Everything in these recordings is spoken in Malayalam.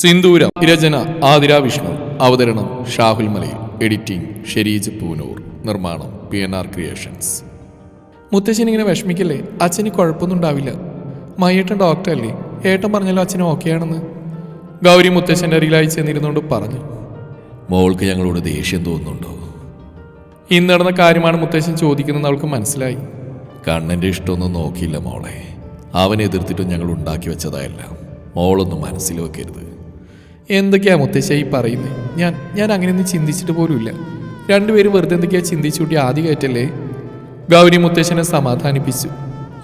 സിന്ദൂരം രചന ആതിര വിഷ്ണു അവതരണം ഷാഹുൽ മലയിൽ എഡിറ്റിംഗ് ഷെരീജ് പൂനൂർ നിർമ്മാണം പി എൻ ആർ ക്രിയേഷൻസ്. മുത്തശ്ശൻ ഇങ്ങനെ വിഷമിക്കല്ലേ? അച്ഛന് കുഴപ്പമൊന്നും ഉണ്ടാവില്ല. മയ്യേട്ടൻ ഡോക്ടറല്ലേ? ഏട്ടൻ പറഞ്ഞല്ലോ അച്ഛന് ഓക്കെയാണെന്ന്. ഗൗരി മുത്തശ്ശന്റെ അരികിലായി ചെന്നിരുന്നുകൊണ്ട് പറഞ്ഞു. മോൾക്ക് ഞങ്ങളോട് ദേഷ്യം തോന്നുന്നുണ്ടോ? ഇന്ന് നടന്ന കാര്യമാണ് മുത്തശ്ശൻ ചോദിക്കുന്നത് അവൾക്ക് മനസ്സിലായി. കണ്ണന്റെ ഇഷ്ടമൊന്നും നോക്കിയില്ല മോളെ. അവനെ എതിർത്തിട്ടും ഞങ്ങൾ ഉണ്ടാക്കി വെച്ചതായല്ല. മോളൊന്നും മനസ്സിൽ വെക്കരുത്. എന്തൊക്കെയാ മുത്തശ്ശ ഈ പറയുന്നത് ഞാൻ ഞാൻ അങ്ങനെയൊന്നും ചിന്തിച്ചിട്ട് പോലുമില്ല രണ്ടുപേരും വെറുതെ എന്തൊക്കെയാ ചിന്തിച്ചു കൂട്ടി ആദ്യ കയറ്റല്ലേ? ഗൗരി മുത്തശ്ശനെ സമാധാനിപ്പിച്ചു.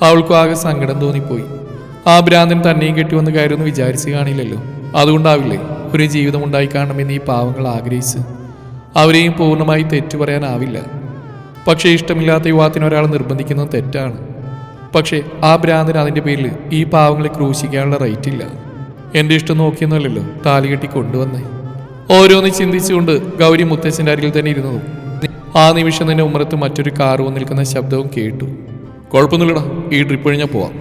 അവൾക്കും ആകെ സങ്കടം തോന്നിപ്പോയി. ആ ഭ്രാന്തൻ തന്നെയും കെട്ടിവന്ന് കയറുമെന്ന് വിചാരിച്ച് കാണില്ലല്ലോ. അതുകൊണ്ടാവില്ലേ ഒരു ജീവിതം ഉണ്ടായി കാണണമെന്ന് ഈ പാവങ്ങൾ ആഗ്രഹിച്ച്. അവരെയും പൂർണമായി തെറ്റു പറയാനാവില്ല. പക്ഷേ ഇഷ്ടമില്ലാത്ത യുവാത്തിന് ഒരാൾ നിർബന്ധിക്കുന്നത് തെറ്റാണ്. പക്ഷേ ആ ഭ്രാന്തൻ അതിന്റെ പേരിൽ ഈ പാവങ്ങളെ ക്രൂശിക്കാനുള്ള റൈറ്റില്ല. എന്റെ ഇഷ്ടം നോക്കിയെന്നല്ലല്ലോ താലി കെട്ടി കൊണ്ടുവന്നേ. ഓരോന്ന് ചിന്തിച്ചുകൊണ്ട് ഗൗരി മുത്തച്ഛന്റെ അരികിൽ തന്നെ ഇരുന്നതും. ആ നിമിഷം തന്നെ ഉമ്മറത്ത് മറ്റൊരു കാർ വന്ന് നിൽക്കുന്ന ശബ്ദവും കേട്ടു. കുഴപ്പമൊന്നുമില്ലടാ ഈ ട്രിപ്പ് കഴിഞ്ഞാൽ പോവാം.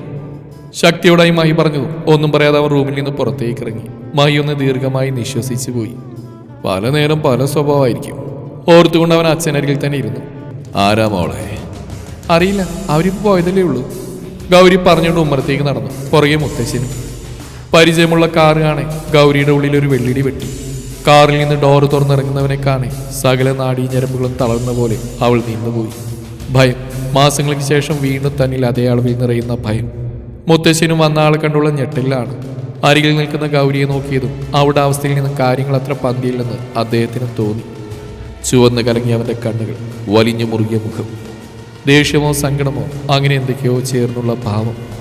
ശക്തിയോടായി മഹി പറഞ്ഞു ഒന്നും പറയാതെ അവൻ റൂമിൽ നിന്ന് പുറത്തേക്ക് ഇറങ്ങി. മഹി ഒന്ന് ദീർഘമായി നിശ്വസിച്ചു പോയി. പല നേരം പല സ്വഭാവമായിരിക്കും. ഓർത്തുകൊണ്ട് അവൻ അച്ഛനരികിൽ തന്നെ ഇരുന്നു. ആരാ മോളെ? അറിയില്ല അവരിപ്പോൾ പോയതല്ലേ ഉള്ളൂ. ഗൗരി പറഞ്ഞുകൊണ്ട് ഉമ്മറത്തേക്ക് നടന്നു. പുറകെ മുത്തശ്ശനും പരിചയമുള്ള കാറ് കാണെ. ഗൗരിയുടെ ഉള്ളിൽ ഒരു വെള്ളിടി വെട്ടി. കാറിൽ നിന്ന് ഡോറ് തുറന്നിറങ്ങുന്നവനെ കാണെ. സകല നാടി ഞരമ്പുകളും തളർന്ന പോലെ അവൾ നിന്നുപോയി. ഭയം. മാസങ്ങൾക്ക് ശേഷം വീണ്ടും തന്നിൽ അതേ അളവിൽ നിറയുന്ന ഭയം. മുത്തശ്ശനും വന്ന ആൾ കണ്ടുള്ള ഞെട്ടലിലാണ്. അരികിൽ നിൽക്കുന്ന ഗൗരിയെ നോക്കിയതും അവിടെ അവസ്ഥയിൽ നിന്ന് കാര്യങ്ങൾ അത്ര പന്തിയില്ലെന്ന് അദ്ദേഹത്തിന് തോന്നി. ചുവന്ന് കലങ്ങിയ അവന്റെ കണ്ണുകൾ വലിഞ്ഞു മുറുകിയ മുഖം. ദേഷ്യമോ സങ്കടമോ അങ്ങനെ എന്തൊക്കെയോ ചേർന്നുള്ള ഭാവം.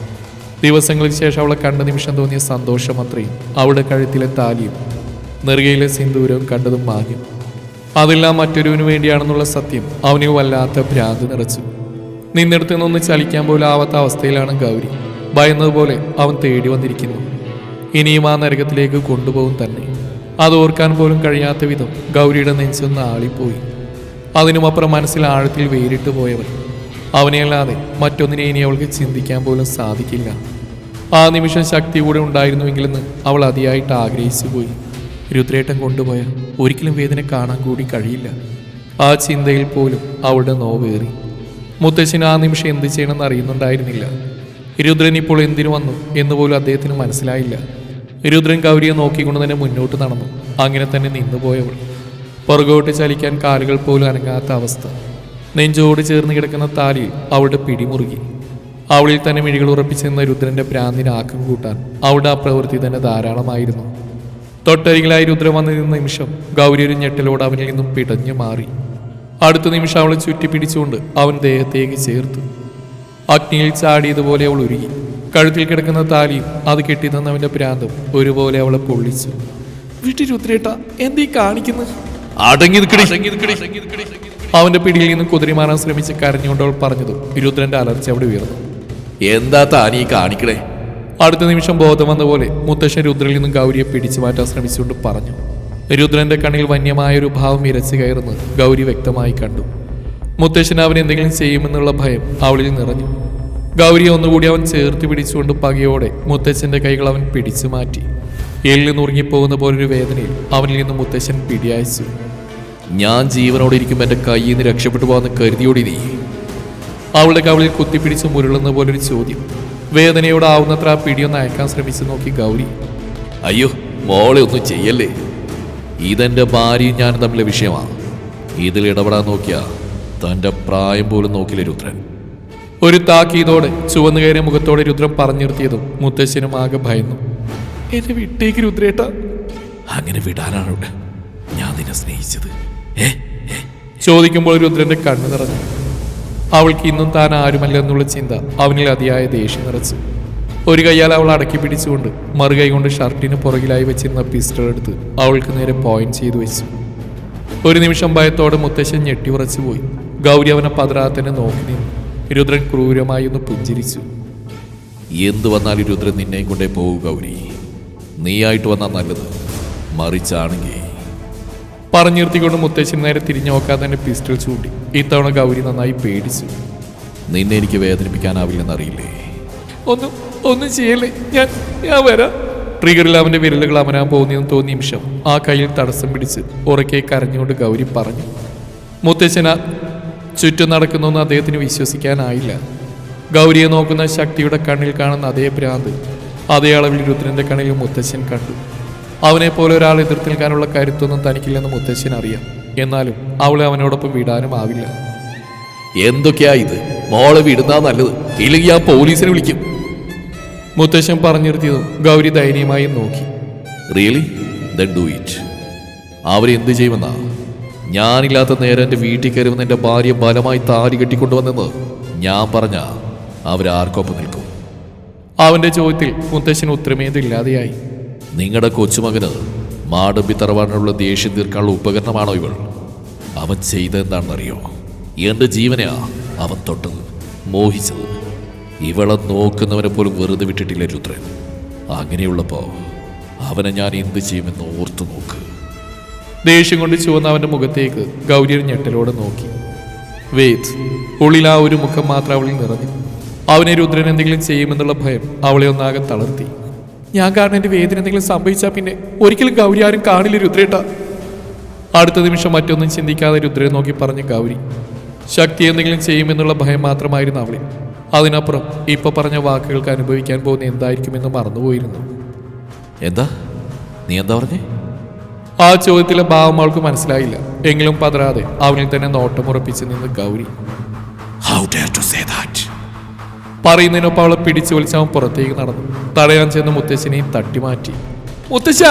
ദിവസങ്ങൾക്ക് ശേഷം അവളെ കണ്ട നിമിഷം തോന്നിയ സന്തോഷം അത്രയും. അവളുടെ കഴുത്തിലെ താലിയും നെറുകയിലെ സിന്ദൂരവും കണ്ടതും ഭാഗ്യം. അതെല്ലാം മറ്റൊരുവിനു വേണ്ടിയാണെന്നുള്ള സത്യം അവന് വല്ലാത്ത ഭ്രാന്ത് നിറച്ചു. നിന്നിടത്ത് നിന്നൊന്ന് ചലിക്കാൻ പോലും ആവാത്ത അവസ്ഥയിലാണ് ഗൗരി. ഭയന്നതുപോലെ അവൻ തേടി വന്നിരിക്കുന്നു. ഇനിയും ആ നരകത്തിലേക്ക് കൊണ്ടുപോകും തന്നെ. അത് ഓർക്കാൻ പോലും കഴിയാത്ത വിധം ഗൗരിയുടെ നെഞ്ചൊന്ന് ആളിപ്പോയി. അതിനുമപ്പുറം മനസ്സിൽ ആഴത്തിൽ വേരിട്ട് പോയവൻ. അവനെയല്ലാതെ മറ്റൊന്നിനെ ഇനി അവൾക്ക് ചിന്തിക്കാൻ പോലും സാധിക്കില്ല. ആ നിമിഷം ശക്തി കൂടെ ഉണ്ടായിരുന്നുവെങ്കിലെന്ന് അവൾ അതിയായിട്ട് ആഗ്രഹിച്ചു പോയി രുദ്രേട്ടൻ കൊണ്ടുപോയ ഒരിക്കലും വേദന കാണാൻ കൂടി കഴിയില്ല. ആ ചിന്തയിൽ പോലും അവളുടെ നോവേറി മുത്തശ്ശൻ ആ നിമിഷം എന്ത് ചെയ്യണമെന്ന് അറിയുന്നുണ്ടായിരുന്നില്ല. രുദ്രൻ ഇപ്പോൾ എന്തിനു വന്നു എന്ന് പോലും അദ്ദേഹത്തിന് മനസ്സിലായില്ല. രുദ്രൻ ഗൗരിയെ നോക്കിക്കൊണ്ട് തന്നെ മുന്നോട്ട് നടന്നു. അങ്ങനെ തന്നെ നിന്നുപോയവൾ. പുറകോട്ട് ചലിക്കാൻ കാലുകൾ പോലും അനങ്ങാത്ത അവസ്ഥ. നെഞ്ചോട് ചേർന്ന് കിടക്കുന്ന താലിയിൽ അവളുടെ പിടിമുറുകി അവളിൽ തന്നെ മിഴികൾ ഉറപ്പിച്ചെന്ന രുദ്രന്റെ ഭ്രാന്തിന് ആക്കം കൂട്ടാൻ അവളുടെ ആ പ്രവൃത്തി തന്നെ ധാരാളമായിരുന്നു. തൊട്ടരികിലായി രുദ്രൻ വന്നു നിന്ന നിമിഷം ഗൗരി ഒരു ഞെട്ടലോട് അവനിൽ നിന്നും പിടഞ്ഞു മാറി. അടുത്ത നിമിഷം അവളെ ചുറ്റി പിടിച്ചുകൊണ്ട് അവൻ ദേഹത്തേക്ക് ചേർത്തു. അഗ്നിയിൽ ചാടിയതുപോലെ അവൾ ഉരുകി കഴുത്തിൽ കിടക്കുന്ന താലിയും അത് കെട്ടി തന്നവന്റെ ഭ്രാന്തും ഒരുപോലെ അവളെ പൊള്ളിച്ചു. വീട്ടിൽ രുദ്രേട്ട എന്തീ കാണിക്കുന്നു? അടങ്ങി നിൽക്കടി. അവന്റെ പിടിയിൽ നിന്ന് കുതിരി മാറാൻ ശ്രമിച്ച് കരഞ്ഞുകൊണ്ട് അവൾ പറഞ്ഞതും വിരുദ്ധന്റെ അലർച്ച അവിടെ ഉയർന്നു. എന്താ താനീ കാണിക്കണേ? അടുത്ത നിമിഷം ബോധം വന്ന പോലെ മുത്തശ്ശൻ രുദ്രയിൽ നിന്നും ഗൗരിയെ പിടിച്ചു മാറ്റാൻ ശ്രമിച്ചുകൊണ്ട് പറഞ്ഞു. രുദ്രന്റെ കണ്ണിൽ വന്യമായ ഒരു ഭാവം ഇരച്ചു കയറുന്നത് ഗൗരി വ്യക്തമായി കണ്ടു. മുത്തശ്ശൻ അവൻ എന്തെങ്കിലും ചെയ്യുമെന്നുള്ള ഭയം അവളിൽ നിറഞ്ഞു. ഗൗരിയെ ഒന്നുകൂടി അവൻ ചേർത്ത് പിടിച്ചുകൊണ്ട് പകയോടെ മുത്തശ്ശന്റെ കൈകൾ അവൻ പിടിച്ചു മാറ്റി. എല്ലിൽ നുറുങ്ങിപ്പോകുന്ന പോലൊരു വേദനയിൽ അവനിൽ നിന്ന് മുത്തശ്ശൻ പിടിയയച്ചു. ഞാൻ ജീവനോടെ ഇരിക്കുമ്പോൾ എന്റെ കയ്യിൽ നിന്ന് രക്ഷപ്പെട്ടു പോകാമെന്ന് കരുതിയോടി നീ. അവളുടെ കവളിൽ കുത്തിപ്പിടിച്ച് മുരളുന്ന പോലൊരു ചോദ്യം. വേദനയോടെ ആവുന്നത്ര ആ പിടിയൊന്ന് അയക്കാൻ ശ്രമിച്ചു നോക്കി ഗൗരി. അയ്യോ മോളെ ഒന്നും ചെയ്യല്ലേ? ഇതെന്റെ ഭാര്യയും ഞാനും തമ്മിലെ വിഷയമാണ്. ഇതിൽ ഇടപെടാൻ നോക്കിയാ തന്റെ പ്രായം പോലും നോക്കില്ല രുദ്രൻ. ഒരു താക്കീതോടെ ചുവന്നു കയറിയ മുഖത്തോടെ രുദ്രൻ പറഞ്ഞു നിർത്തിയതും മുത്തശ്ശനും ആകെ ഭയന്നു. എന്നെ വിട്ടേക്ക് രുദ്രേട്ട. അങ്ങനെ വിടാനാണ് ഞാൻ നിന്നെ സ്നേഹിച്ചത്? ചോദിക്കുമ്പോൾ രുദ്രന്റെ കണ്ണു നിറഞ്ഞു. അവൾക്ക് ഇന്നും താൻ ആരുമല്ല എന്നുള്ള ചിന്ത അവനിൽ അതിയായ ദേഷ്യം നിറച്ചു. ഒരു കൈയാൽ അവൾ അടക്കി പിടിച്ചുകൊണ്ട് മറുകൈ കൊണ്ട് ഷർട്ടിന് പുറകിലായി വെച്ചിരുന്ന പിസ്റ്റൾ എടുത്ത് അവൾക്ക് നേരെ പോയിന്റ് ചെയ്തു വെച്ചു. ഒരു നിമിഷം ഭയത്തോടെ മുത്തശ്ശൻ ഞെട്ടി ഉറച്ചു പോയി. ഗൗരി അവനെ പതറാതെ തന്നെ നോക്കി നിന്നു. രുദ്രൻ ക്രൂരമായി ഒന്ന് പുഞ്ചിരിച്ചു. എന്തു വന്നാലും രുദ്രൻ നിന്നെയും കൊണ്ടേ പോകൂ ഗൗരി. നീയായിട്ട് വന്നാൽ നല്ലത്. മറിച്ചാണെങ്കിൽ പറഞ്ഞു നിർത്തിക്കൊണ്ട് മുത്തശ്ശൻ നേരെ തിരിഞ്ഞു നോക്കാതെ തന്നെ പിസ്റ്റൾ ചൂണ്ടി. ഇത്തവണ ഗൗരി നന്നായി പേടിച്ചു. നിന്നെ എനിക്ക് വേദനിപ്പിക്കാനാവില്ലെന്നറിയില്ലേ? ഒന്നും ഒന്നും ചെയ്യല്ലേ. ഞാൻ ഞാൻ വരാം. ട്രിഗറിൽ അവന്റെ വിരലുകൾ അമരാൻ പോകുന്നതെന്ന് തോന്നിയ നിമിഷം ആ കയ്യിൽ തടസ്സം പിടിച്ച് ഉറക്കെ കരഞ്ഞുകൊണ്ട് ഗൗരി പറഞ്ഞു മുത്തച്ഛന ചുറ്റും നടക്കുന്നൊന്നും അദ്ദേഹത്തിന് വിശ്വസിക്കാനായില്ല. ഗൗരിയെ നോക്കുന്ന ശക്തിയുടെ കണ്ണിൽ കാണുന്ന അതേ ഭ്രാന്ത് അതേ അളവിൽ രുദ്രന്റെ കണ്ണിൽ മുത്തച്ഛൻ കണ്ടു. അവനെ പോലെ ഒരാൾ എതിർത്ത് നിൽക്കാനുള്ള കരുത്തൊന്നും തനിക്കില്ലെന്ന് മുത്തശ്ശൻ അറിയാം. എന്നാലും അവളെ അവനോടൊപ്പം വിടാനും ആവില്ല. എന്തൊക്കെയാ ഇത്? മോളെ വിടുന്നാ നല്ലത്. ഇല്ലെങ്കിൽ ഞാൻ പോലീസിനെ വിളിക്കും. മുത്തശ്ശൻ പറഞ്ഞു നിർത്തിയതും ഗൗരി ദയനീയമായി നോക്കി. റിയലി ദൻ ഡു ഇറ്റ് അവരെന്ത് ചെയ്യുമെന്നാ? ഞാനില്ലാത്ത നേരം എന്റെ വീട്ടിൽ കയറുമെന്ന് എന്റെ ഭാര്യ ബലമായി താരി കെട്ടിക്കൊണ്ടുവന്നെന്ന് ഞാൻ പറഞ്ഞ അവരാർക്കൊപ്പം നിൽക്കും. അവന്റെ ചോദ്യത്തിൽ മുത്തശ്ശൻ ഉത്തരമേതില്ലാതെയായി നിങ്ങളുടെ കൊച്ചുമകന് മാടമ്പി തറവാടിനുള്ള ദേഷ്യം തീർക്കാനുള്ള ഉപകരണമാണോ ഇവൾ? അവൻ ചെയ്തതെന്താണെന്നറിയോ? എന്റെ ജീവനെയാ അവൻ തൊട്ടത് മോഹിച്ചത്. ഇവളെ നോക്കുന്നവനെ പോലും വെറുതെ വിട്ടിട്ടില്ല രുദ്രൻ. അങ്ങനെയുള്ളപ്പോ അവനെ ഞാൻ എന്ത് ചെയ്യുമെന്ന് ഓർത്തു നോക്ക്. ദേഷ്യം കൊണ്ട് ചുവന്ന അവന്റെ മുഖത്തേക്ക് ഗൗരി ഞെട്ടലോടെ നോക്കി. വേദ് ഉള്ളിൽ ആ ഒരു മുഖം മാത്രം അവളിൽ നിറഞ്ഞു. അവനെ രുദ്രൻ എന്തെങ്കിലും ചെയ്യുമെന്നുള്ള ഭയം അവളെ ഒന്നാകെ തളർത്തി. ഞാൻ കാരണം എന്റെ വേദന എന്തെങ്കിലും സംഭവിച്ചാൽ പിന്നെ ഒരിക്കലും ഗൗരി ആരും കാണില്ല രുദ്രേട്ട. അടുത്ത നിമിഷം മറ്റൊന്നും ചിന്തിക്കാതെ രുദ്രനെ നോക്കി പറഞ്ഞു ഗൗരി ശക്തി എന്തെങ്കിലും ചെയ്യുമെന്നുള്ള ഭയം മാത്രമായിരുന്നു അവളിൽ. അതിനപ്പുറം ഇപ്പൊ പറഞ്ഞ വാക്കുകൾക്ക് അനുഭവിക്കാൻ പോകുന്ന എന്തായിരിക്കുമെന്ന് മറന്നുപോയിരുന്നു. എന്താ? നീ എന്താ പറഞ്ഞേ? ആ ചോദ്യത്തിലെ ഭാവം അവൾക്ക് മനസ്സിലായില്ല. എങ്കിലും പതറാതെ അവനിൽ തന്നെ നോട്ടമുറപ്പിച്ച് നിന്ന് Gauri how dare to say that പറയുന്നതിനൊപ്പം അവളെ പിടിച്ചു വലിച്ച് അവൻ പുറത്തേക്ക് നടന്നു. തടയാൻ ചെന്ന് മുത്തശ്ശനെയും തട്ടിമാറ്റി മുത്തശ്ശ!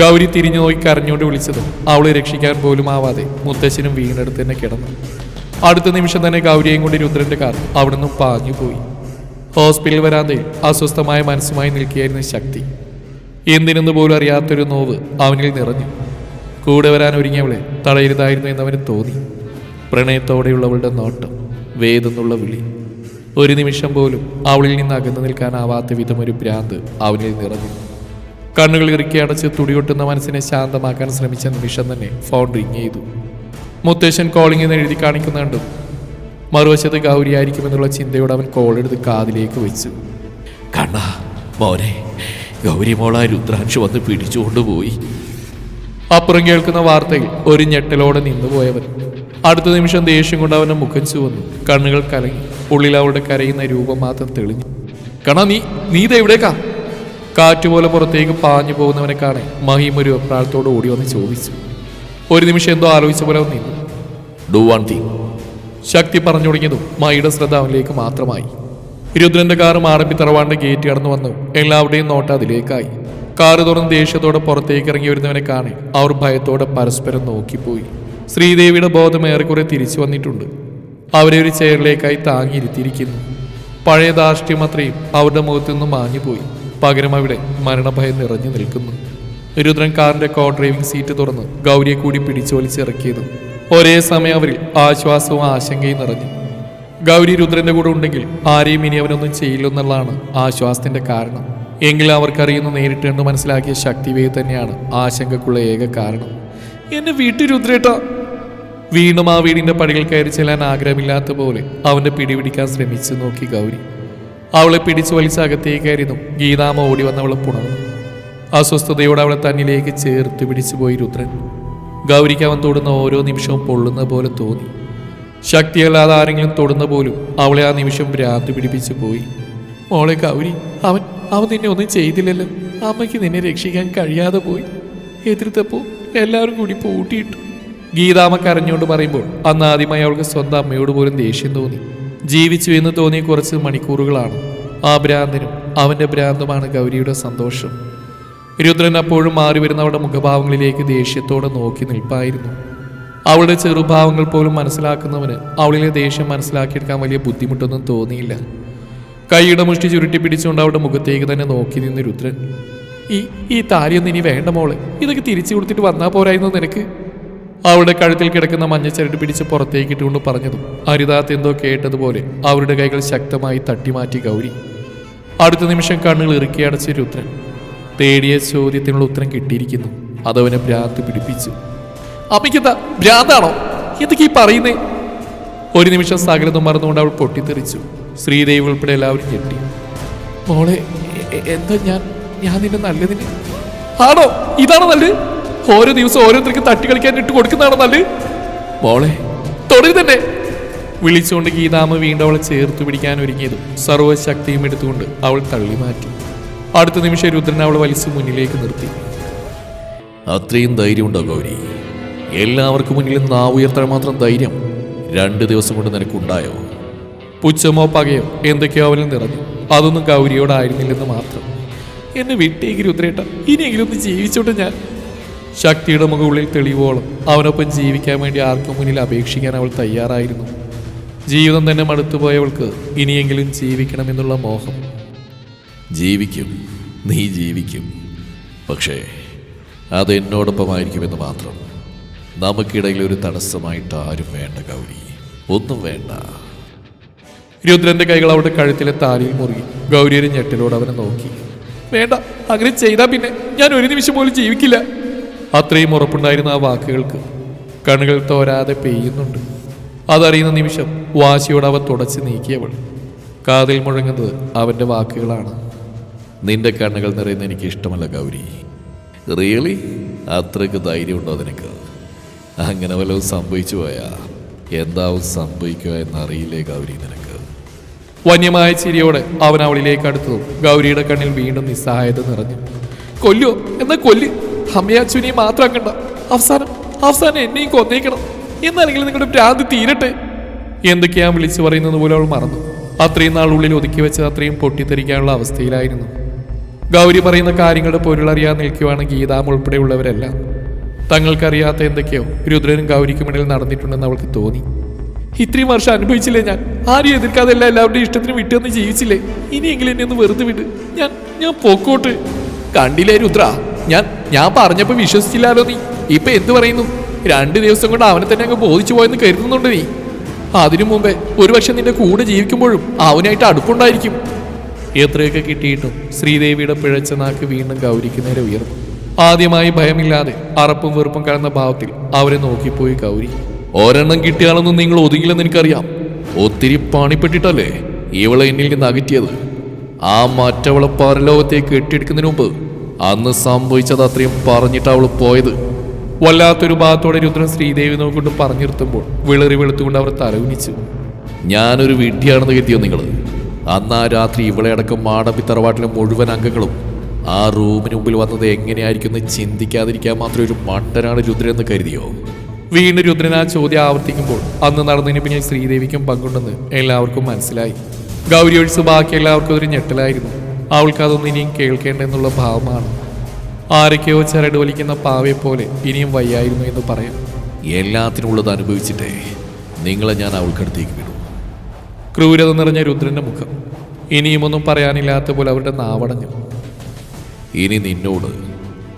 ഗൗരി തിരിഞ്ഞു നോക്കി കരഞ്ഞുകൊണ്ട് വിളിച്ചത്. അവളെ രക്ഷിക്കാൻ പോലും ആവാതെ മുത്തശ്ശനും വീണെടുത്ത് തന്നെ കിടന്നു. അടുത്ത നിമിഷം തന്നെ ഗൗരിയെയും കൊണ്ട് രുദ്രന്റെ കാർ അവിടെ നിന്നും പാഞ്ഞു പോയി. ഹോസ്പിറ്റൽ അസ്വസ്ഥമായ മനസ്സുമായി നിൽക്കുകയായിരുന്നു ശക്തി. എന്തിനെന്ന് പോലും അറിയാത്തൊരു നോവ് അവനിൽ നിറഞ്ഞു. കൂടെ വരാൻ ഒരുങ്ങിയവളെ തടയരുതായിരുന്നു എന്നവന് തോന്നി. പ്രണയത്തോടെയുള്ളവളുടെ നോട്ടം വേദെന്നുള്ള വിളി. ഒരു നിമിഷം പോലും അവളിൽ നിന്ന് അകന്നു നിൽക്കാനാവാത്ത വിധം ഒരു ഭ്രാന്ത് അവനിൽ നിറഞ്ഞു. കണ്ണുകൾ ഇറുക്കി അടച്ച് തുടിയൊട്ടുന്ന മനസ്സിനെ ശാന്തമാക്കാൻ ശ്രമിച്ച നിമിഷം തന്നെ ഫോൺ റിങ് ചെയ്തു. മുത്തേശൻ കോളിംഗ് എന്ന് എഴുതി കാണിക്കുന്നുണ്ട്. മറുവശത്ത് ഗൗരിയായിരിക്കുമെന്നുള്ള ചിന്തയോടെ അവൻ കോൾ എടുത്ത് കാതിലേക്ക് വെച്ചു. കണ്ണ മോനെ ഗൗരി മോള രുദ്രാക്ഷ വന്ന് പിടിച്ചുകൊണ്ടുപോയി അപ്പുറം കേൾക്കുന്ന വാർത്തയിൽ ഒരു ഞെട്ടലോടെ നിന്നുപോയവൻ. അടുത്ത നിമിഷം ദേഷ്യം കൊണ്ട് അവന്റെ മുഖം ചുവന്നു. കണ്ണുകൾ കലങ്ങി. ഉള്ളിൽ അവളുടെ കരയുന്ന രൂപം മാത്രം തെളിഞ്ഞു. കണ നീ നീ ഇതെവിടേക്കാ കാറ്റുപോലെ പുറത്തേക്ക് പാഞ്ഞു പോകുന്നവനെ കാണെ മഹിം ഒരു അപ്രാളത്തോട് ഓടി വന്ന് ചോദിച്ചു. ഒരു നിമിഷം എന്തോ ആലോചിച്ച പോലെ നിന്നു. Do one thing. ശക്തി പറഞ്ഞു തുടങ്ങിയതും മഹിയുടെ ശ്രദ്ധ അവനിലേക്ക് മാത്രമായി. രുദ്രന്റെ കാർ മാറമ്പി തറവാണ്ട് ഗേറ്റ് കടന്നു വന്നു. എല്ലാവരുടെയും നോട്ട അതിലേക്കായി. കാറ് തുറന്ന് ദേഷ്യത്തോടെ പുറത്തേക്ക് ഇറങ്ങി വരുന്നവനെ കാണെ അവർ ഭയത്തോടെ പരസ്പരം നോക്കിപ്പോയി. ശ്രീദേവിയുടെ ബോധം ഏറെക്കുറെ തിരിച്ചു വന്നിട്ടുണ്ട്. അവരെ ഒരു ചെയറിലേക്കായി താങ്ങിയിരുത്തിയിരിക്കുന്നു. പഴയ ധാർഷ്ട്യം അത്രയും അവരുടെ മുഖത്തു നിന്നും മാഞ്ഞുപോയി. പകരം അവിടെ മരണഭയം നിറഞ്ഞു നിൽക്കുന്നു. രുദ്രൻ കാറിന്റെ കോ ഡ്രൈവിംഗ് സീറ്റ് തുറന്ന് ഗൗരിയെ കൂടി പിടിച്ചോലിച്ചിറക്കിയത് ഒരേ സമയം അവരിൽ ആശ്വാസവും ആശങ്കയും നിറഞ്ഞു. ഗൗരി രുദ്രന്റെ കൂടെ ഉണ്ടെങ്കിൽ ആരെയും ഇനി അവനൊന്നും ചെയ്യില്ലെന്നുള്ളതാണ് ആശ്വാസത്തിന്റെ കാരണം. എങ്കിലും അവർക്കറിയുന്ന നേരിട്ട് കണ്ട് മനസ്സിലാക്കിയ ശക്തിവേ തന്നെയാണ് ആശങ്കക്കുള്ള ഏക കാരണം. എന്നെ വീട്ടിൽ രുദ്രേട്ട വീണ്ടും ആ വീടിന്റെ പടികൾ കയറി ചെല്ലാൻ ആഗ്രഹമില്ലാത്ത പോലെ അവന്റെ പിടിപിടിക്കാൻ ശ്രമിച്ചു നോക്കി ഗൗരി. അവളെ പിടിച്ചു വലിച്ച അകത്തേക്ക് കയറിയതും ഗീതാമ ഓടി വന്നവളെ പുണർന്നു. അസ്വസ്ഥതയോടെ അവളെ തന്നിലേക്ക് ചേർത്ത് പിടിച്ചു പോയി രുദ്രൻ. ഗൗരിക്ക് അവൻ തൊടുന്ന ഓരോ നിമിഷവും പൊള്ളുന്ന പോലെ തോന്നി. ശക്തിയല്ലാതെ ആരെങ്കിലും തൊടുന്ന പോലും അവളെ ആ നിമിഷം രാത്രി പിടിപ്പിച്ചു പോയി. മോളെ ഗൗരി അവൻ അവൻ നിന്നെ ഒന്നും ചെയ്തില്ലല്ലോ. അമ്മയ്ക്ക് നിന്നെ രക്ഷിക്കാൻ കഴിയാതെ പോയി. എതിർത്തപ്പോൾ എല്ലാവരും കൂടി പൂട്ടിയിട്ടു ഗീതാമ്മ കരഞ്ഞുകൊണ്ട് പറയുമ്പോൾ അന്ന് ആദ്യമായി അവൾക്ക് സ്വന്തം അമ്മയോട് പോലും ദേഷ്യം തോന്നി. ജീവിച്ചു എന്ന് തോന്നിയ കുറച്ച് മണിക്കൂറുകളാണ് ആ ഭ്രാന്തനും അവന്റെ ഭ്രാന്തുമാണ് ഗൗരിയുടെ സന്തോഷം. രുദ്രൻ അപ്പോഴും മാറി വരുന്ന അവളുടെ മുഖഭാവങ്ങളിലേക്ക് ദേഷ്യത്തോടെ നോക്കി നിൽപ്പായിരുന്നു. അവളുടെ ചെറുഭാവങ്ങൾ പോലും മനസ്സിലാക്കുന്നവന് അവളിലെ ദേഷ്യം മനസ്സിലാക്കിയെടുക്കാൻ വലിയ ബുദ്ധിമുട്ടൊന്നും തോന്നിയില്ല. കൈയുടെ മുഷ്ടി ചുരുട്ടി പിടിച്ചുകൊണ്ട് അവളുടെ മുഖത്തേക്ക് തന്നെ നോക്കി നിന്ന് രുദ്രൻ. ഈ ഈ താലിയൊന്നും ഇനി വേണ്ട മോളെ. ഇതൊക്കെ തിരിച്ചു കൊടുത്തിട്ട് വന്നാൽ പോരായിരുന്നു നിനക്ക്? അവളുടെ കഴുത്തിൽ കിടക്കുന്ന മഞ്ഞച്ചരട് പിടിച്ച് പുറത്തേക്ക് ഇട്ടുകൊണ്ട് പറഞ്ഞതും ഹരിദാത്ത് എന്തോ കേട്ടതുപോലെ അവരുടെ കൈകൾ ശക്തമായി തട്ടിമാറ്റി ഗൗരി. അടുത്ത നിമിഷം കണ്ണുകൾ ഇറുക്കി അടച്ച് രുദ്രൻ തേടിയ ചോദ്യത്തിനുള്ള ഉത്തരം കിട്ടിയിരിക്കുന്നു. അതവനെ ഭ്രാന്ത് പിടിപ്പിച്ചു. അമ്മയ്ക്കെന്താ ഭ്രാന്താണോ? എന്തൊക്കെ ഈ പറയുന്നേ? ഒരു നിമിഷം സകലതും മറന്നുകൊണ്ട് അവൾ പൊട്ടിത്തെറിച്ചു. ശ്രീദേവി ഉൾപ്പെടെ എല്ലാവരും ഞെട്ടി. മോളെ എന്താ ഞാൻ ഞാൻ നിന്നെ നല്ലതിന്? ആണോ? ഇതാണോ നല്ലത്? ഓരോ ദിവസം ഓരോരുത്തർക്ക് തട്ടി കളിക്കാൻ ഇട്ട് കൊടുക്കുന്നതാണോ നല്ല മോളെ തൊടുക തന്നെ. വിളിച്ചുകൊണ്ട് ഗീതാമ്മ വീണ്ടും അവളെ ചേർത്ത് പിടിക്കാൻ ഒരുങ്ങിയതും. സർവശക്തിയും എടുത്തുകൊണ്ട് അവൾ തള്ളി മാറ്റി. അടുത്ത നിമിഷം രുദ്രൻ അവൾ വലിച്ചു മുന്നിലേക്ക് നിർത്തി. അത്രയും ധൈര്യമുണ്ടോ ഗൗരി? എല്ലാവർക്കും മുന്നിൽ നാ ഉയർത്താൻ മാത്രം ധൈര്യം രണ്ട് ദിവസം കൊണ്ട് നിനക്കുണ്ടായോ? പുച്ഛമോ പകയോ എന്തൊക്കെയോ അവനിൽ നിറഞ്ഞു. അതൊന്നും ഗൗരിയോടായിരുന്നില്ലെന്ന് മാത്രം. എന്നെ വിട്ടേക്ക് രുദ്രേട്ട. ഇനിയെങ്കിലും ഒന്ന് ജീവിച്ചോട്ടെ ഞാൻ. ശക്തിയുടെ മുകളിൽ തെളിവോളം അവനൊപ്പം ജീവിക്കാൻ വേണ്ടി ആർക്കും മുന്നിൽ അപേക്ഷിക്കാൻ അവൾ തയ്യാറായിരുന്നു. ജീവിതം തന്നെ മടുത്തുപോയവൾക്ക് ഇനിയെങ്കിലും ജീവിക്കണമെന്നുള്ള മോഹം. ജീവിക്കും. നീ ജീവിക്കും. പക്ഷേ അത് എന്നോടൊപ്പമായിരിക്കുമെന്ന് മാത്രം. നമുക്കിടയിൽ ഒരു തടസ്സമായിട്ട് ആരും വേണ്ട ഗൗരി. ഒന്നും വേണ്ട. രുദ്രന്റെ കൈകൾ അവളുടെ കഴുത്തിലെ താലിയിൽ മുറുകി. ഗൗരിയുടെ ഞെട്ടിലോട് അവനെ നോക്കി. വേണ്ട അങ്ങനെ ചെയ്താൽ പിന്നെ. ഞാൻ ഒരു നിമിഷം പോലും ജീവിക്കില്ല. അത്രയും ഉറപ്പുണ്ടായിരുന്ന ആ വാക്കുകൾക്ക് കണ്ണുകൾ തോരാതെ പെയ്യുന്നുണ്ട്. അതറിയുന്ന നിമിഷം വാശിയോട് അവ തുടച്ച് നീക്കിയവൾ. കാതിൽ മുഴങ്ങുന്നത് അവന്റെ വാക്കുകളാണ്. നിന്റെ കണ്ണുകൾ നിറയുന്ന എനിക്ക് ഇഷ്ടമല്ല ഗൗരി. റിയലി അത്രയ്ക്ക് ധൈര്യമുണ്ടോ നിനക്ക്? അങ്ങനെ വല്ലതും സംഭവിച്ചു പോയാ? എന്താവും സംഭവിക്കുക എന്നറിയില്ലേ ഗൗരി നിനക്ക്? വന്യമായ ചിരിയോടെ അവൻ അവളിലേക്ക് അടുത്തതും ഗൗരിയുടെ കണ്ണിൽ വീണ്ടും നിസ്സഹായത നിറഞ്ഞു. കൊല്ലോ എന്നാ കൊല്ല്. അമ്മയാച്ചുനെയും മാത്രമാക്കണ്ട അവസാനം അവസാനം എന്നെയും കൊന്നേക്കണം. എന്നല്ലെങ്കിൽ നിങ്ങളുടെ ഭ്രാന്ത് തീരട്ടെ. എന്തൊക്കെയാ വിളിച്ചു പറയുന്നത് പോലെ അവൾ മറന്നു. അത്രയും നാൾ ഉള്ളിൽ ഒതുക്കി വെച്ച് അത്രയും പൊട്ടിത്തെറിക്കാനുള്ള അവസ്ഥയിലായിരുന്നു. ഗൗരി പറയുന്ന കാര്യങ്ങളുടെ പൊരുളറിയാൻ നിൽക്കുവാണ് ഗീതാം ഉൾപ്പെടെയുള്ളവരെല്ലാം. തങ്ങൾക്കറിയാത്ത എന്തൊക്കെയോ രുദ്രനും ഗൗരിക്കും ഗൗരിക്കുമിടയിൽ നടന്നിട്ടുണ്ടെന്ന് അവൾക്ക് തോന്നി. ഇത്രയും വർഷം അനുഭവിച്ചില്ലേ ഞാൻ? ആരും എതിർക്കാതെ എല്ലാ എല്ലാവരുടെയും ഇഷ്ടത്തിന് വിട്ടുവന്ന് ജീവിച്ചില്ലേ? ഇനിയെങ്കിലും എന്നെ ഒന്ന് വെറുതെ വിട്. ഞാൻ ഞാൻ പോക്കോട്ട്. കണ്ടില്ലേ രുദ്ര? ഞാൻ ഞാൻ പറഞ്ഞപ്പോ വിശ്വസിച്ചില്ലാലോ നീ? ഇപ്പൊ എന്തു പറയുന്നു? രണ്ട് ദിവസം കൊണ്ട് അവനെ തന്നെ അങ്ങ് ബോധിച്ചു പോയെന്ന് കരുതുന്നുണ്ട് നീ? അതിനു മുമ്പേ ഒരുപക്ഷെ നിന്റെ കൂടെ ജീവിക്കുമ്പോഴും അവനായിട്ട് അടുപ്പുണ്ടായിരിക്കും. എത്രയൊക്കെ കിട്ടിയിട്ടും ശ്രീദേവിയുടെ പിഴച്ച നാക്ക് വീണ്ടും ഗൗരിക്ക് നേരെ ഉയർന്നു ആദ്യമായി ഭയമില്ലാതെ അറപ്പും വെറുപ്പും കലർന്ന ഭാവത്തിൽ അവരെ നോക്കിപ്പോയി ഗൗരി. ഒരെണ്ണം കിട്ടിയാണെന്നും നിങ്ങൾ ഒതുങ്ങില്ലെന്ന് എനിക്കറിയാം. ഒത്തിരി പണിപ്പെട്ടിട്ടല്ലേ ഇവളെ എന്നിൽ നിന്ന് അകറ്റിയത്? ആ മറ്റവളെ പരലോകത്തെ കെട്ടിയെടുക്കുന്നതിന് മുമ്പ് അന്ന് സംഭവിച്ചത് അത്രയും പറഞ്ഞിട്ട് അവൾ പോയത്. വല്ലാത്തൊരു ഭാഗത്തോടെ രുദ്രൻ ശ്രീദേവി നോക്കൊണ്ട് പറഞ്ഞു നിർത്തുമ്പോൾ വിളറി വെളുത്തുകൊണ്ട് അവർ തലകുനിച്ചു ഞാനൊരു വിഡ്ഢിയാണെന്ന് കരുതിയോ നിങ്ങൾ അന്ന് ആ രാത്രി ഇവളെ അടക്കം മാടമ്പി തറവാട്ടിലെ മുഴുവൻ അംഗങ്ങളും ആ റൂമിന് മുമ്പിൽ വന്നത് എങ്ങനെയായിരിക്കും എന്ന് ചിന്തിക്കാതിരിക്കാൻ മാത്രം ഒരു മണ്ടനാണ് രുദ്രൻ എന്ന് കരുതിയോ? വീണ്ടും രുദ്രൻ ആ ചോദ്യം ആവർത്തിക്കുമ്പോൾ അന്ന് നടന്നതിന് പിന്നിൽ ശ്രീദേവിക്കും പങ്കുണ്ടെന്ന് എല്ലാവർക്കും മനസ്സിലായി. ഗൗരി ഒഴിച്ച് ബാക്കി എല്ലാവർക്കും ഒരു ഞെട്ടലായിരുന്നു. അവൾക്ക് അതൊന്നും ഇനിയും കേൾക്കേണ്ടെന്നുള്ള ഭാവമാണ്. ആരൊക്കെയോ ചരട് വലിക്കുന്ന പാവയെ പോലെ ഇനിയും വയ്യായിരുന്നു എന്ന് പറയാം. എല്ലാത്തിനും ഉള്ളത് അനുഭവിച്ചിട്ടേ നിങ്ങളെ ഞാൻ അവൾക്കടുത്തേക്ക് വിടും. ക്രൂരത നിറഞ്ഞ രുദ്രന്റെ മുഖം. ഇനിയുമൊന്നും പറയാനില്ലാത്ത പോലെ അവരുടെ നാവടഞ്ഞു. ഇനി നിന്നോട്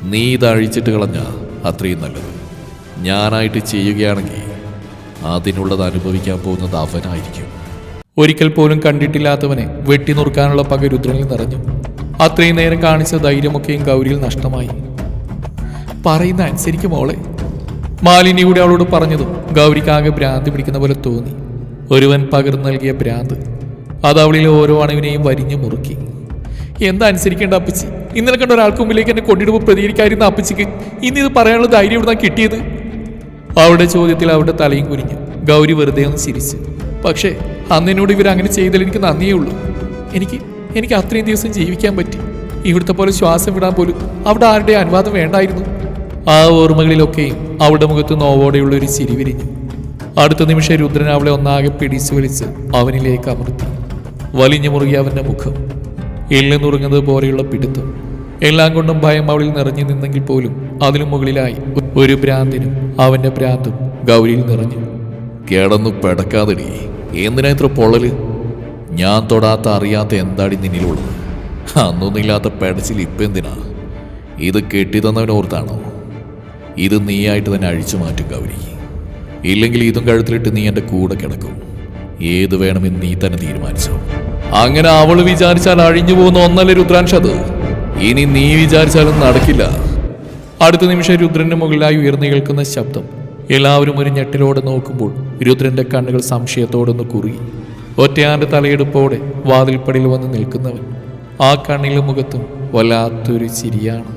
നീ ഇതഴിച്ചിട്ട് കളഞ്ഞ അത്രയും നല്ലത്. ഞാനായിട്ട് ചെയ്യുകയാണെങ്കിൽ അതിനുള്ളത് അനുഭവിക്കാൻ പോകുന്നത് അവനായിരിക്കും. ഒരിക്കൽ പോലും കണ്ടിട്ടില്ലാത്തവനെ വെട്ടി നുറുക്കാനുള്ള പക രുദ്രനിൽ നിറഞ്ഞു. അത്രയും നേരം കാണിച്ച ധൈര്യമൊക്കെയും ഗൗരിയിൽ നഷ്ടമായി. പറയുന്ന അനുസരിക്കും മോളെ. മാലിന്യൂടെ അവളോട് പറഞ്ഞതും ഗൗരിക്ക് ആകെ ഭ്രാന്തി പിടിക്കുന്ന പോലെ തോന്നി. ഒരുവൻ പകർന്നു നൽകിയ ഭ്രാന്ത് അത് അവളിലെ ഓരോ അണുവിനെയും വരിഞ്ഞു മുറുക്കി. എന്താ അനുസരിക്കേണ്ട അപ്പച്ചി? ഇന്നലെ കണ്ട ഒരാൾക്ക് മുമ്പിലേക്ക് എന്നെ കൊണ്ടിടുമ്പോൾ പ്രതികരിക്കാതിരുന്ന അപ്പച്ചിക്ക് ഇന്ന് ഇത് പറയാനുള്ള ധൈര്യം ഇവിടുന്ന് കിട്ടിയത്? അവളുടെ ചോദ്യത്തിൽ അവളുടെ തലയും കുനിഞ്ഞു ഗൗരി വെറുതെ ഒന്ന് ചിരിച്ചു. പക്ഷേ അന്നിനോട് ഇവർ അങ്ങനെ ചെയ്തതിൽ എനിക്ക് നന്ദിയേ ഉള്ളൂ. എനിക്ക് എനിക്ക് അത്രയും ദിവസം ജീവിക്കാൻ പറ്റി. ഇവിടുത്തെ പോലെ ശ്വാസം വിടാൻ പോലും അവിടെ ആരുടെ അനുവാദം വേണ്ടായിരുന്നു. ആ ഓർമ്മകളിലൊക്കെയും അവളുടെ മുഖത്ത് നോവോടെയുള്ള ഒരു ചിരി വിരിഞ്ഞു. അടുത്ത നിമിഷം രുദ്രൻ അവളെ ഒന്നാകെ പിടിച്ചു വലിച്ച് അവനിലേക്ക് അമർത്തി. വലിഞ്ഞു മുറുകിയ അവന്റെ മുഖം. എല്ല് നുറുങ്ങുന്നത് പോലെയുള്ള പിടുത്തം. എല്ലാം കൊണ്ടും ഭയം അവളിൽ നിറഞ്ഞു നിന്നെങ്കിൽ പോലും അതിനു മുകളിലായി ഒരു ഭ്രാന്തിനും അവന്റെ ഭ്രാന്തും ഗൗരിയിൽ നിറഞ്ഞു. കിടന്നു പെടക്കാതെടി. എന്തിനാ ഇത്ര പൊള്ളൽ? ഞാൻ തൊടാത്ത അറിയാത്ത എന്താടി നിന്നിലുള്ളത് അന്നൊന്നില്ലാത്ത പെടച്ചിൽ ഇപ്പം എന്തിനാ? ഇത് കെട്ടിത്തന്നവനോർത്താണോ ഇത് നീയായിട്ട് തന്നെ അഴിച്ചു മാറ്റും ഗൗരി. ഇല്ലെങ്കിൽ ഇതും കഴുത്തിലിട്ട് നീ എന്റെ കൂടെ കിടക്കും. ഏത് വേണമെന്ന് നീ തന്നെ തീരുമാനിച്ചോ? അങ്ങനെ അവൾ വിചാരിച്ചാൽ അഴിഞ്ഞു പോകുന്ന ഒന്നല്ല രുദ്രാൻഷ് അത്? ഇനി നീ വിചാരിച്ചാലും നടക്കില്ല. അടുത്ത നിമിഷം രുദ്രന്റെ മുകളിലായി ഉയർന്നു കേൾക്കുന്ന ശബ്ദം എല്ലാവരും ഒരു ഞെട്ടിലോടെ നോക്കുമ്പോൾ രുദ്രന്റെ കണ്ണുകൾ സംശയത്തോടൊന്ന് കുറുകി. ഒറ്റയാന്റെ തലയെടുപ്പോടെ വാതിൽപ്പടിയിൽ വന്ന് നിൽക്കുന്നവൻ ആ കണ്ണിലും മുഖത്തും വല്ലാത്തൊരു ചിരിയാണ്.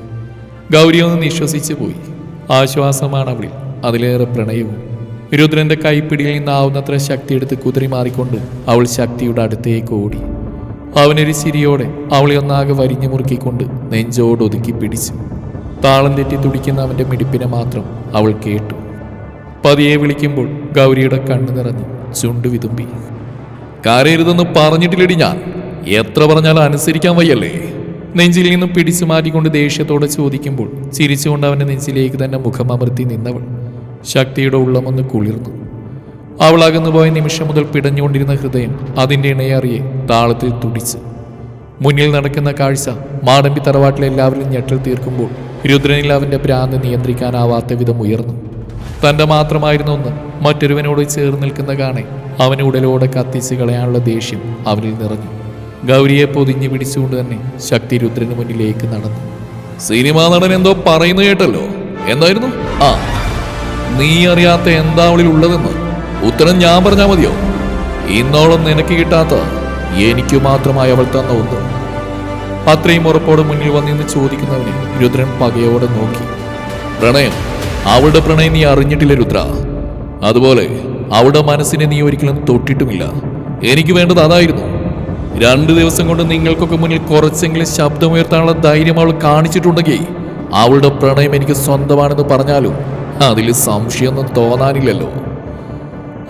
ഗൗരി ഒന്ന് നിശ്വസിച്ചു പോയി. ആശ്വാസമാണ് അവളിൽ. അതിലേറെ പ്രണയവും. രുദ്രന്റെ കൈപ്പിടിയിൽ നിന്നാവുന്നത്ര ശക്തിയെടുത്ത് കുതിരി മാറിക്കൊണ്ട് അവൾ ശക്തിയുടെ അടുത്തേക്ക് ഓടി. അവനൊരു ചിരിയോടെ അവളെ ഒന്നാകെ വരിഞ്ഞു മുറുക്കിക്കൊണ്ട് നെഞ്ചോട് ഒതുക്കി പിടിച്ചു. താളം തെറ്റി തുടിക്കുന്ന അവന്റെ മിടിപ്പിനെ മാത്രം അവൾ കേട്ടു. പതിയെ വിളിക്കുമ്പോൾ ഗൗരിയുടെ കണ്ണു നിറഞ്ഞു ചുണ്ടു വിതുമ്പി. കരയരുതെന്ന് പറഞ്ഞിട്ടില്ലടി ഞാൻ. എത്ര പറഞ്ഞാലും അനുസരിക്കാൻ വയ്യല്ലേ? നെഞ്ചിൽ നിന്നും പിടിച്ചു മാറ്റിക്കൊണ്ട് ദേഷ്യത്തോടെ ചോദിക്കുമ്പോൾ ചിരിച്ചുകൊണ്ട് അവന്റെ നെഞ്ചിലേക്ക് തന്നെ മുഖമമർത്തി നിന്നവൾ ശക്തിയുടെ ഉള്ളമൊന്ന് കുളിർന്നു. അവൾ അകന്നുപോയ നിമിഷം മുതൽ പിടഞ്ഞുകൊണ്ടിരുന്ന ഹൃദയം അതിന്റെ ഇണയറിയെ താളത്തിൽ തുടിച്ചു. മുന്നിൽ നടക്കുന്ന കാഴ്ച മാടമ്പി തറവാട്ടിലെ എല്ലാവരും ഞെട്ടൽ തീർക്കുമ്പോൾ രുദ്രനിൽ അവന്റെ ഭ്രാന്ത് നിയന്ത്രിക്കാനാവാത്ത വിധം ഉയർന്നു. തന്റെ മാത്രമായിരുന്ന ഒന്ന്. മറ്റൊരുവനോട് ചേർന്ന് നിൽക്കുന്ന കാണെ അവന് ഉടലോടെ കത്തിച്ച് കളയാനുള്ള ദേഷ്യം അവനിൽ നിറഞ്ഞു. ഗൗരിയെ പൊതിഞ്ഞു പിടിച്ചുകൊണ്ട് തന്നെ ശക്തി രുദ്രന് മുന്നിലേക്ക് നടന്നു. സിനിമാ നടൻ എന്തോ പറയുന്നു കേട്ടല്ലോ. എന്തായിരുന്നു? ആ. നീ അറിയാത്ത എന്താ അവളിൽ ഉള്ളതെന്ന് ഉത്തരം ഞാൻ പറഞ്ഞാൽ മതിയോ? ഇന്നോളം നിനക്ക് കിട്ടാത്ത എനിക്ക് മാത്രമായി അവൾ തന്ന ഒന്ന്. അത്രയും ഉറപ്പോടെ മുന്നിൽ വന്നിന്ന് ചോദിക്കുന്നവനെ രുദ്രൻ പകയോടെ നോക്കി. പ്രണയം. അവളുടെ പ്രണയം നീ അറിഞ്ഞിട്ടില്ല രുദ്ര. അതുപോലെ അവളുടെ മനസ്സിനെ നീ ഒരിക്കലും തൊട്ടിട്ടുമില്ല. എനിക്ക് വേണ്ടത് അതായിരുന്നു. രണ്ടു ദിവസം കൊണ്ട് നിങ്ങൾക്കൊക്കെ മുന്നിൽ കുറച്ചെങ്കിലും ശബ്ദമുയർത്താനുള്ള ധൈര്യം അവൾ കാണിച്ചിട്ടുണ്ടെങ്കിൽ അവളുടെ പ്രണയം എനിക്ക് സ്വന്തമാണെന്ന് പറഞ്ഞാലും അതിൽ സംശയമൊന്നും തോന്നാനില്ലല്ലോ.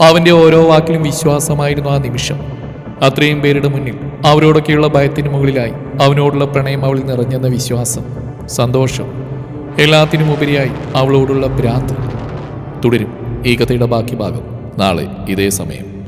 അവന്റെ ഓരോ വാക്കിലും വിശ്വാസമായിരുന്നു ആ നിമിഷം. അത്രയും പേരുടെ മുന്നിൽ അവരോടൊക്കെയുള്ള ഭയത്തിന് മുകളിലായി അവനോടുള്ള പ്രണയം അവളിൽ നിറഞ്ഞെന്ന വിശ്വാസം സന്തോഷം എല്ലാത്തിനും ഉപരിയായി അവളോടുള്ള ഭ്രാന്ത്. തുടരും. ഈ കഥയുടെ ബാക്കി ഭാഗം നാളെ ഇതേ സമയം.